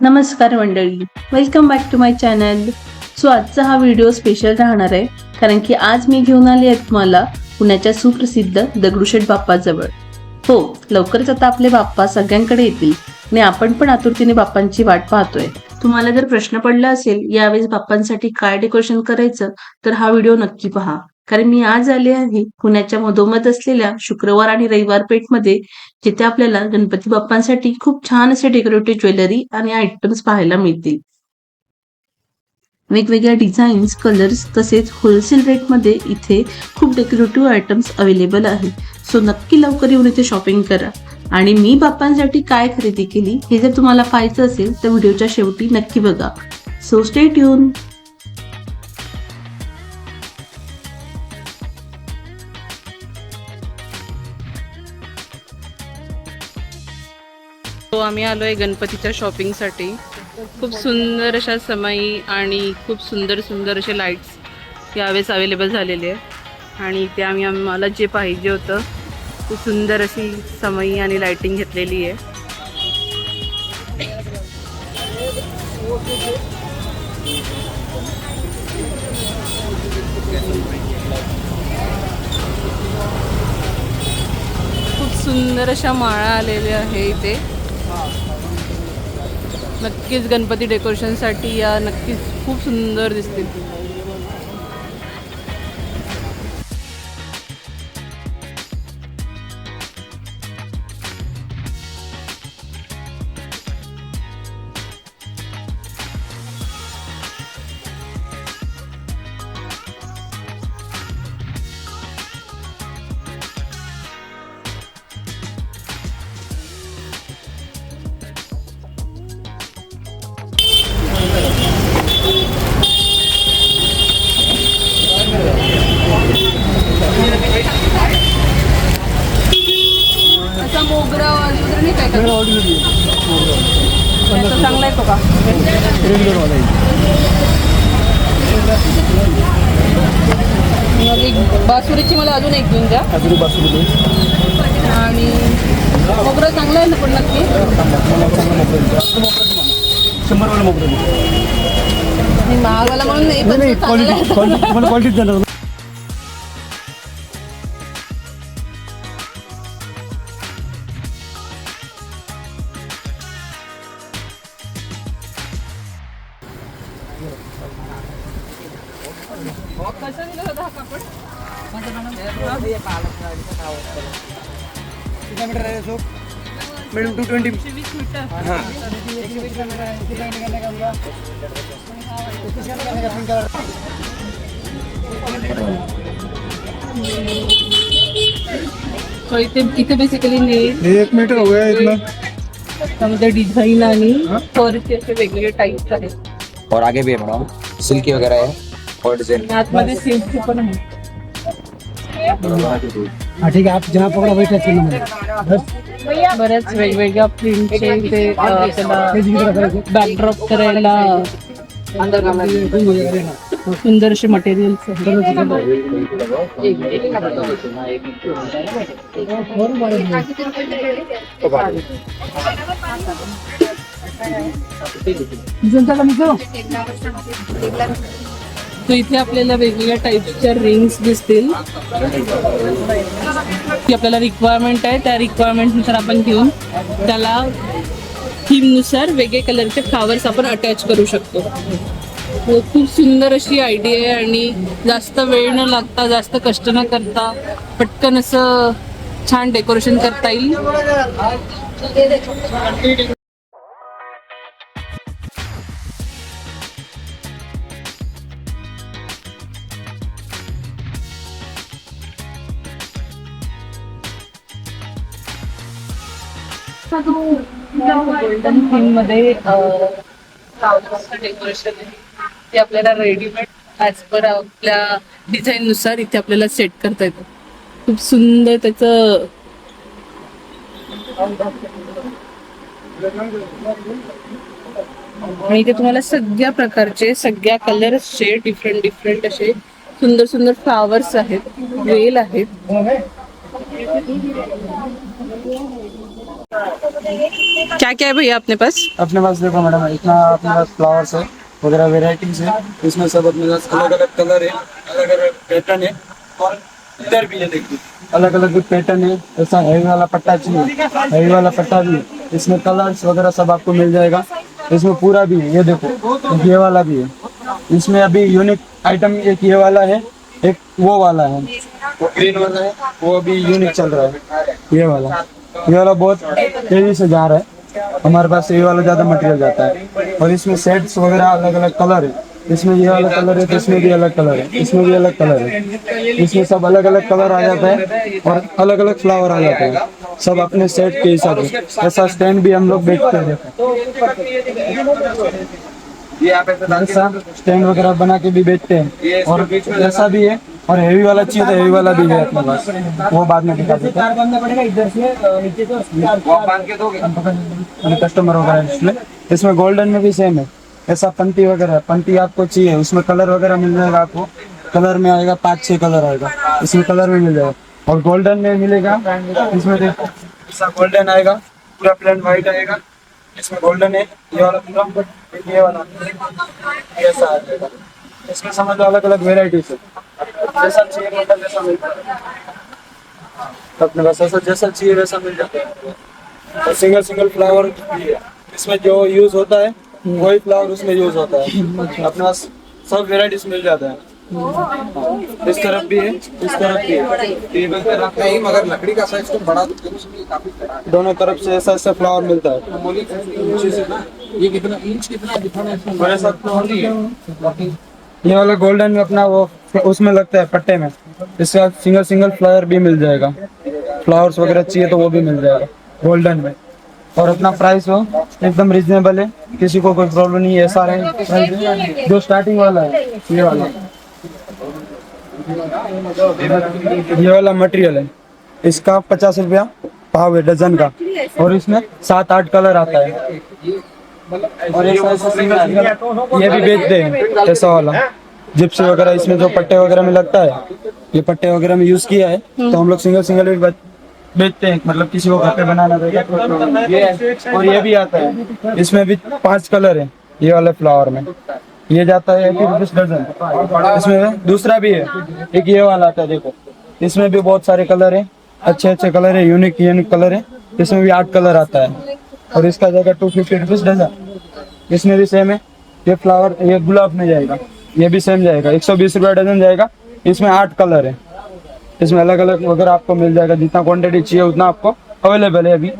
नमस्कार मंडळी. Welcome back to my channel so आजचा हा व्हिडिओ स्पेशल राहणार आहे. कारण की आज मी घेऊन आली आहे तुम्हाला पुण्याच्या सुप्रसिद्ध दगडूशेठ बाप्पाजवळ. हो लवकरच आता आपले बाप्पा सगळ्यांकडे येतील. आणि आपण पण आतुरतेने बाप्पांची वाट पाहतोय. तुम्हाला जर प्रश्न पडला असेल यावेळेस बाप्पांसाठी काय डेकोरेशन करायचं तर हा व्हिडिओ नक्की पहा. कारण मी आज आले आहे पुण्याच्या मधोमध असलेल्या शुक्रवार आणि रविवार पेठमध्ये जिथे आपल्याला गणपती बाप्पांसाठी खूप छान असे डेकोरेटिव्ह ज्वेलरी आणि आयटम्स पाहायला मिळतील. वेगवेगळ्या डिझाईन्स कलर्स तसेच होलसेल रेटमध्ये इथे खूप डेकोरेटिव्ह आयटम्स अवेलेबल आहेत. सो नक्की लवकर येऊन इथे शॉपिंग करा. आणि मी बाप्पांसाठी काय खरेदी केली हे जर तुम्हाला पाहायचं असेल तर व्हिडिओच्या शेवटी नक्की बघा. सो स्टे ट्यून तो आम्ही आलो आहे गणपतीच्या शॉपिंगसाठी खूप सुंदर अशा समई आणि खूप सुंदर सुंदर असे लाईट्स यावेळेस अवेलेबल झालेले आहे आणि ते आम्ही आम्हाला जे पाहिजे होतं खूप सुंदर अशी समई आणि लाईटिंग घेतलेली आहे. खूप सुंदर अशा माळा आलेल्या आहे इथे. नक्कीच गणपती डेकोरेशनसाठी या नक्कीच खूप सुंदर दिसतील. मग एक बासुरीची मला अजून एक घेऊन द्या. आणि मोगरा चांगला आहे ना पण नक्की? शंभर वाला मोबाईल आणि महागाला म्हणून नाही पण नाही तो चांगला आहे. क्वालिटी तुम्हाला क्वालिटीच देणार. कसा हाँ so इथे इथे बेसिकली नेट एक मीटर हो गया इतना। त्यामध्ये डिझाईन आणि फरचे असे वेगवेगळे टाईप्स आहेत और आगे भी है मैडम सिल्की वगैरह है और डिज़ाइन आतमध्ये सिल्कचे पण आहे हाँ। ठीक है आप जहाँ पकड़ा वही टच करना बस। बऱ्याच वेगवेगळ्या प्रिंटचे ते करेंगे बॅकड्रॉप करायला सुंदर असे मटेरियल्स तो इथे आपल्याला वेगवेगळ्या टाईपच्या रिंग्स दिसतील. की आपल्याला रिक्वायरमेंट आहे त्या रिक्वायरमेंटनुसार आपण घेऊन त्याला थीमनुसार वेगळे कलरचे फ्लावर्स आपण अटॅच करू शकतो. हो, खूप सुंदर अशी आयडिया आहे आणि जास्त वेळ न लागता जास्त कष्ट न करता पटकन असं छान डेकोरेशन करता येईल. गोल्डन थीममध्ये डेकोरेशन आहे. ते आपल्याला रेडीमेड ॲज पर आपल्या डिझाईन नुसार इथे आपल्याला सेट करता येतं. खूप सुंदर त्याचं आणि इथे तुम्हाला सगळ्या प्रकारचे सगळ्या कलर्सचे डिफरंट डिफरंट असे सुंदर सुंदर फ्लावर्स आहेत वेल आहेत. क्या क्या है भैया अपने पास? अपने पास देखो मैडम, इतना अपने पास फ्लावर्स है, वगैरह वेराइटीज है, इसमें सब अपने पास अलग अलग कलर है अलग अलग पैटर्न है, और इधर भी है देखिए अलग अलग पैटर्न है, ऐसा हैवी वाला पट्टा चाहिए हैवी वाला पट्टा भी इसमें कलर्स वगैरह सब आपको मिल जाएगा। इसमें पूरा भी है, ये देखो ये वाला भी है। इसमें अभी यूनिक आइटम एक ये वाला है, एक वो वाला है। वो ग्रीन वाला है, वो अभी यूनिक चल रहा है, ये वाला। ये वाला बहुत तेज़ी से जा रहा है। हमारे पास ये वाला ज़्यादा मटेरियल जाता है। और इसमें सेट्स वगैरह अलग अलग कलर है। इसमें ये वाला कलर है तो इसमें भी अलग कलर है। इसमें भी अलग कलर है। इसमें सब अलग अलग कलर आ जाता है और अलग अलग फ्लावर आ जाते हैं। सब अपने सेट के हिसाब से। ऐसा स्टैंड भी हम लोग बेचते हैं। स्टैंड वगैरह बना के भी बेचते हैं। और ऐसा भी है और हेवी वाला चाहिए तो हेवी वाला भी है अपने पास। वो बाद में दिखा देते हैं। कस्टमर वगैरह इसमें। इसमें गोल्डन में भी सेम है। ऐसा पंती वगैरह। पंती आपको चाहिए। उसमें कलर वगैरह मिल जाएगा आपको। कलर में आएगा पाँच छह कलर आएगा। इसमें कलर में मिल जाएगा। और गोल्डन में मिलेगा इसमें देखो। ऐसा गोल्डन आएगा पूरा प्लेन व्हाइट आएगा। इसमें गोल्डन है। ये वाला पूरा ये वाला। ऐसा आ जाएगा। इसमें समझ लो अलग अलग वेराइटीज है जैसा चाहिए मॉडल वैसा मिलता है। अपने पास ऐसा जैसा चाहिए वैसा मिल जाता है। और सिंगल सिंगल फ्लावर भी है। इसमें जो यूज़ होता है वही फ्लावर उसमें यूज़ होता है। अपने पास सब वेराइटीज मिल जाता है। इस तरफ़ भी है इस तरफ़ भी है। टेबल पे रख नहीं मगर लकड़ी का साइज़ तो बड़ा तो काफ़ी दोनों तरफ़ से ऐसा ऐसा फ्लावर मिलता है। से ये कितना इंच कितना दिखाना है है ये वाला गोल्डन में अपना वो, उसमें लगता है पट्टे में। इसका सिंगल सिंगल फ्लावर भी मिल जाएगा। फ्लावर्स वगैरह चाहिए तो वो भी मिल जाएगा गोल्डन में। और अपना प्राइस हो, एकदम रिजनेबल है। किसी को कोई प्रॉब्लम नहीं है, ऐसा रहे। जो स्टार्टिंग वाला है, ये वाला। ये वाला मटेरियल है। इसका पचास रुपया भाव है, डजन का। और इसमें सात, आठ कलर आता है। और ऐसा ऐसा सिंगल सिंगल ये भी बेचते हैं ऐसा वाला। जिप्सी वगैरह इसमें जो पट्टे वगैरह में लगता है ये पट्टे वगैरह में यूज़ किया है तो हम लोग सिंगल सिंगल भी बेचते हैं मतलब किसी को घर पे बनाना रहेगा तो ये है। और ये भी आता है। इसमें भी पाँच कलर है ये वाले फ्लावर में। ये जाता है एटी रुपीज़ डजन। इसमें दूसरा भी है एक ये वाला आता है देखो। इसमें भी बहुत सारे कलर है अच्छे अच्छे कलर है यूनिक यूनिक कलर है। इसमें भी आठ कलर आता है। और इसका जाएगा टू फिफ्टी रुपीज़ डजन इसमें भी सेम है। ये फ्लावर ये गुलाब में जाएगा ये भी सेम जाएगा। एक सौ बीस रुपया डजन जाएगा। इसमें आठ कलर है। इसमें अलग अलग वगैरह आपको मिल जाएगा जितना क्वांटिटी चाहिए उतना आपको अवेलेबल है अभी।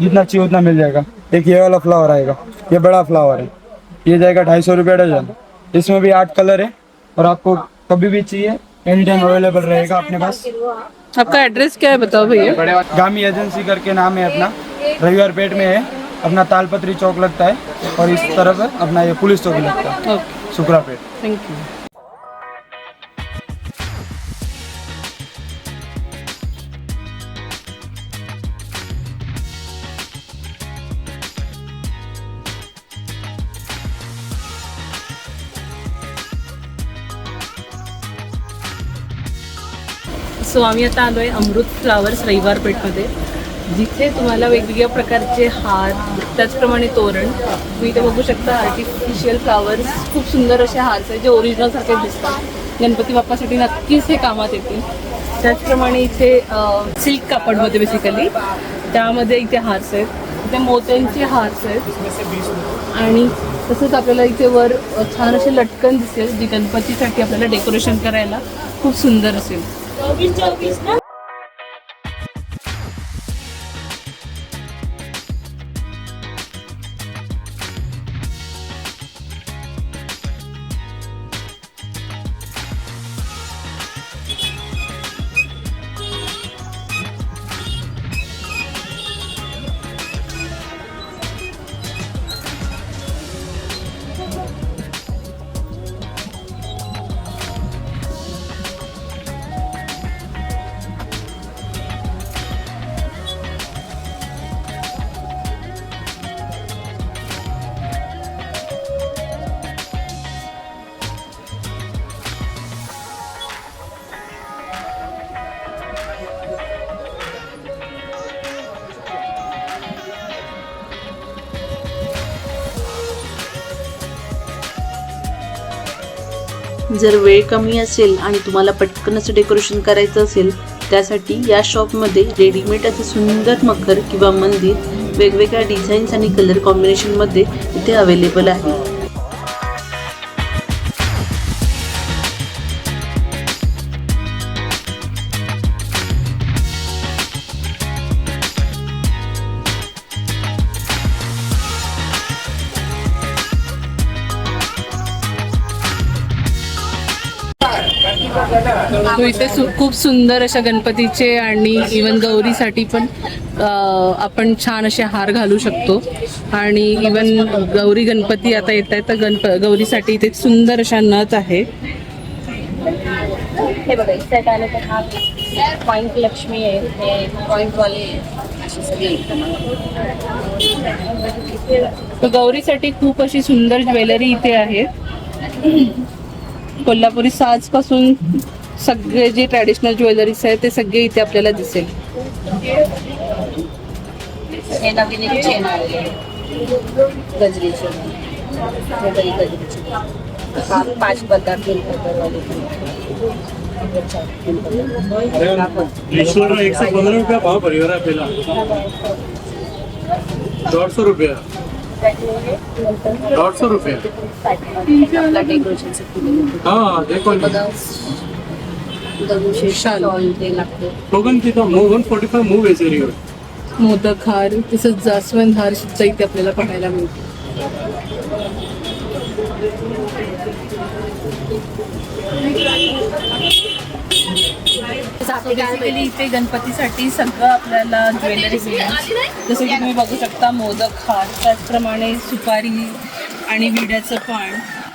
जितना चाहिए उतना मिल जाएगा। एक ये वाला फ्लावर आएगा। ये बड़ा फ्लावर है। ये जाएगा ढाई सौ रुपया डजन इसमें भी आठ कलर है। और आपको कभी भी चाहिए एनी टाइम अवेलेबल रहेगा अपने पास। आपका एड्रेस क्या है बताओ भैया। गामी एजेंसी करके नाम है अपना। रविवार पेट में है अपना तालपत्री चौक लगता है और इस तरफ़ अपना ये पुलिस चौकी लगता है सुकरा पेट थैंक यू सो आम्ही आता आलो आहे अमृत फ्लावर्स रविवार पेठमध्ये. जिथे तुम्हाला वेगवेगळ्या प्रकारचे हार त्याचप्रमाणे तोरण तुम्ही इथे बघू शकता आर्टिफिशियल फ्लावर्स खूप सुंदर असे हार्स आहेत जे ओरिजिनल सारखे दिसतात. गणपती बाप्पासाठी नक्कीच हे कामात येतील. त्याचप्रमाणे इथे सिल्क कापडमध्ये बेसिकली त्यामध्ये इथे हार्स आहेत. इथे मोत्यांचे हार्स आहेत. आणि तसंच आपल्याला इथे वर छान असे लटकन दिसेल जी गणपतीसाठी आपल्याला डेकोरेशन करायला खूप सुंदर असेल. जर वेळ कमी असेल आणि तुम्हाला पटकन असं डेकोरेशन करायचं असेल त्यासाठी या शॉपमध्ये रेडीमेड असं सुंदर मखर किंवा मंदिर वेगवेगळ्या डिझाईन्स आणि कलर कॉम्बिनेशनमध्ये इथे अवेलेबल आहे. तो इथे सु खूप सुंदर अशा गणपतीचे आणि इवन गौरीसाठी पण आपण छान असे हार घालू शकतो. आणि इवन गौरी गणपती आता येत आहेत तर गणप गौरीसाठी इथे सुंदर अशा नथ आहे हे बघा इथे आलं तर हा पॉइंट लक्ष्मी आहे गौरीसाठी खूप अशी सुंदर ज्वेलरी इथे आहे. कोल्हापुरी साजपासून सगळे जे ट्रॅडिशनल ज्वेलरीज आहेत ते सगळे इथे आपल्याला दिसेल. पाच एक सौ पंद्रह रुपया भाव सौ रुपया. डेढ़ सौ रुपया. आपला डेकोरेशन हाँ देखो बघा दगडूशेठ स्टॉल ते लागतो टोकन की तो move one forty five move बेच रही हो मोदक हार तसंच जास्वंद हार सुद्धा इथे आपल्याला पाहायला मिळतो बेसिकली इथे गणपतीसाठी सगळं आपल्याला ज्वेलरी मिळेल. जसं की तुम्ही बघू शकता मोदक हार त्याचप्रमाणे सुपारी आणि विड्याचं पान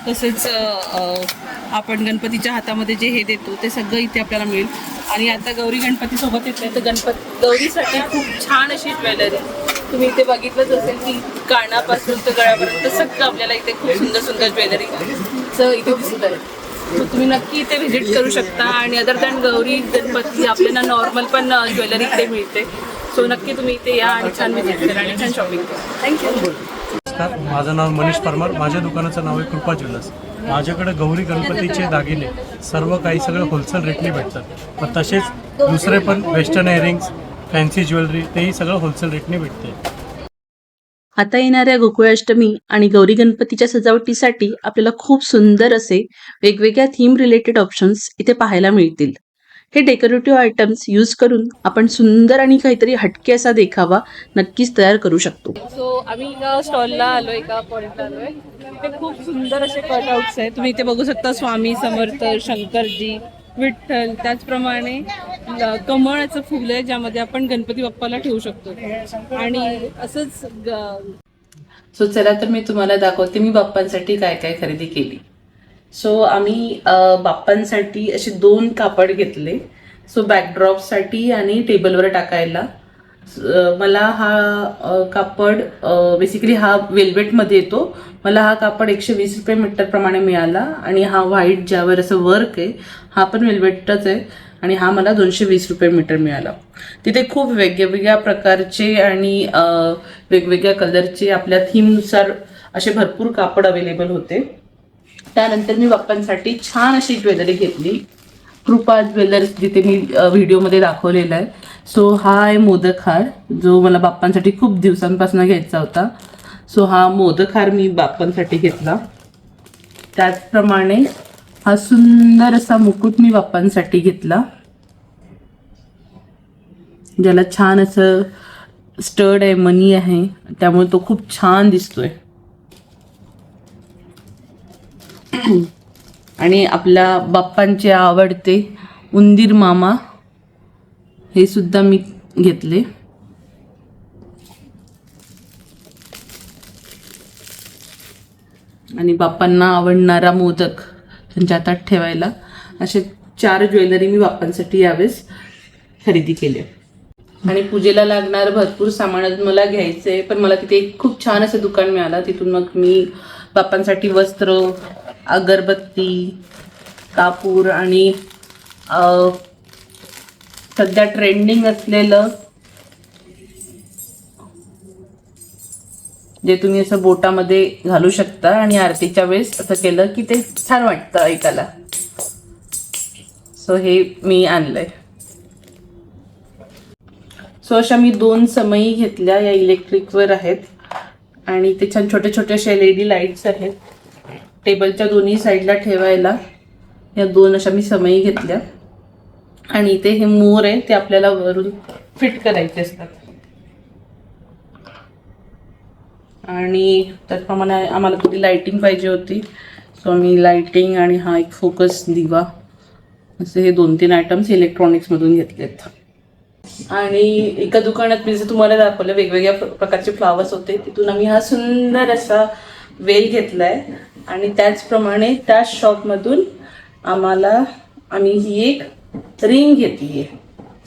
तसेच आपण गणपतीच्या हातामध्ये जे हे देतो ते सगळं इथे आपल्याला मिळेल. आणि आता गौरी गणपती सोबत येते तर गणपती गौरीसाठी खूप छान अशी ज्वेलरी. तुम्ही इथे बघितलंच असेल की कानापासून तर गळ्यापर्यंत सगळं आपल्याला इथे खूप सुंदर सुंदर ज्वेलरी इथे दिसत आहे. तुम्ही नक्की इथे व्हिजिट करू शकता. आणि अदर दॅन गौरी गणपती आपल्याला नॉर्मल पण ज्वेलरी इथे मिळते. सो नक्की तुम्ही इथे या आणि छान व्हिजिट करा आणि छान शॉपिंग करा. थँक्यू माझं नाव मनीष परमार. माझ्या दुकानाचं नाव आहे कृपा ज्वेलर्स. माझ्याकडे गौरी गणपतीचे दागिने सर्व काही सगळं होलसेल रेटने भेटतात. पण तसेच दुसरे पण वेस्टर्न इयरिंग्स फॅन्सी ज्वेलरी तेही सगळं होलसेल रेटने भेटते. आता येणाऱ्या गोकुळाष्टमी आणि गौरी गणपतीच्या सजावटीसाठी आपल्याला खूप सुंदर असे वेगवेगळ्या थीम रिलेटेड ऑप्शन्स इथे पाहायला मिळतील. हे डेकोरेटिव्ह आयटम्स यूज करून आपण सुंदर आणि काहीतरी हटके असा देखावा नक्कीच तयार करू शकतो. सो आम्ही एका स्टॉलला आलोय एका पॉइंटला आलोय. ते खूप सुंदर असे कटआउट्स आहेत. तुम्ही इथे बघू शकता स्वामी समर्थ शंकरजी विठ्ठल. त्याचप्रमाणे कमळाचं फुल आहे ज्यामध्ये आपण गणपती बाप्पाला ठेवू शकतो. आणि असंच सो चला तर मी तुम्हाला दाखवते मी बाप्पांसाठी काय काय खरेदी केली. सो आम्ही बाप्पांसाठी असे दोन कापड घेतले. सो बॅकड्रॉपसाठी आणि टेबलवर टाकायला. मला हा कापड बेसिकली हा वेल्वेटमध्ये येतो. मला हा कापड एकशे वीस रुपये मीटरप्रमाणे मिळाला आणि हा व्हाईट ज्यावर असं वर्क आहे हा पण वेल्वेटच आहे आणि हा मला दोनशे वीस रुपये मीटर मिळाला. तिथे खूप वेगवेगळ्या प्रकारचे आणि वेगवेगळ्या कलरचे आपल्या थीमनुसार असे भरपूर कापड अवेलेबल होते. त्यानंतर मी बाप्पांसाठी छान अशी ज्वेलरी घेतली. कृपा ज्वेलर्स जिथे मी व्हिडिओमध्ये दाखवलेला आहे. सो हा आहे मोदक हार जो मला बाप्पांसाठी खूप दिवसांपासून घ्यायचा होता. सो हा मोदक हार मी बाप्पांसाठी घेतला. त्याचप्रमाणे हा सुंदर असा मुकुट मी बाप्पांसाठी घेतला. ज्याला छान असं स्टड आहे मनी आहे. त्यामुळे तो खूप छान दिसतोय. आणि आपल्या बाप्पांचे आवडते उंदीर मामा हे सुद्धा मी घेतले. आणि बाप्पांना आवडणारा मोदक त्यांच्या हातात ठेवायला असे चार ज्वेलरी मी बाप्पांसाठी यावेळेस खरेदी केले. आणि पूजेला लागणार भरपूर सामान मला घ्यायचं आहे पण मला तिथे एक खूप छान असं दुकान मिळालं. तिथून मग मी बाप्पांसाठी वस्त्र अगरबत्ती कापूर आणि सध्या ट्रेंडिंग असलेलं जे तुम्ही असं बोटामध्ये घालू शकता आणि आरतीच्या वेळेस असं केलं की ते छान वाटतं ऐकायला. सो हे मी आणलंय. सो अशा मी दोन समयी घेतल्या या इलेक्ट्रिकवर आहेत. आणि ते छान छोटे छोटे असे एल ई डी लाईट्स आहेत. टेबलच्या दोन्ही साईडला ठेवायला या दोन अशा मी समयी घेतल्या. आणि इथे हे मोर आहे ते आपल्याला वरून फिट करायचे असतात. आणि त्याचप्रमाणे आम्हाला थोडी लाईटिंग पाहिजे होती सो आम्ही लाइटिंग आणि हा एक फोकस दिवा असे हे दोन तीन आयटम्स इलेक्ट्रॉनिक्समधून घेतलेत. आणि एका दुकानात मी जसं तुम्हाला दाखवलं वेगवेगळ्या प्रकारचे फ्लावर्स होते. तिथून आम्ही हा सुंदर असा वेल घेतलाय. आणि त्याचप्रमाणे त्या शॉपमधून आम्हाला आम्ही ही एक रिंग घेतली आहे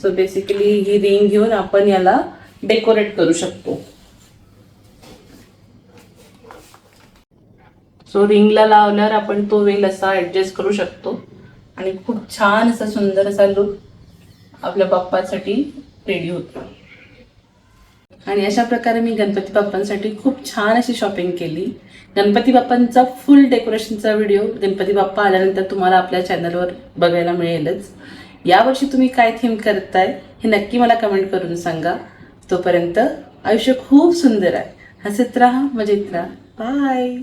सो बेसिकली ही रिंग घेऊन आपण याला डेकोरेट करू शकतो. सो रिंगला लावल्यावर आपण तो वेल असा ऍडजस्ट करू शकतो. आणि खूप छान असा सुंदर असा लुक आपल्या बाप्पासाठी रेडी होतो. आणि अशा प्रकारे मी गणपती बाप्पांसाठी खूप छान अशी शॉपिंग केली. गणपती बाप्पांचा फुल डेकोरेशनचा व्हिडिओ गणपती बाप्पा आल्यानंतर तुम्हाला आपल्या चॅनलवर बघायला मिळेलच. यावर्षी तुम्ही काय थीम करताय हे नक्की मला कमेंट करून सांगा. तोपर्यंत आयुष्य खूप सुंदर आहे. हसत राहा मजेत राहा. बाय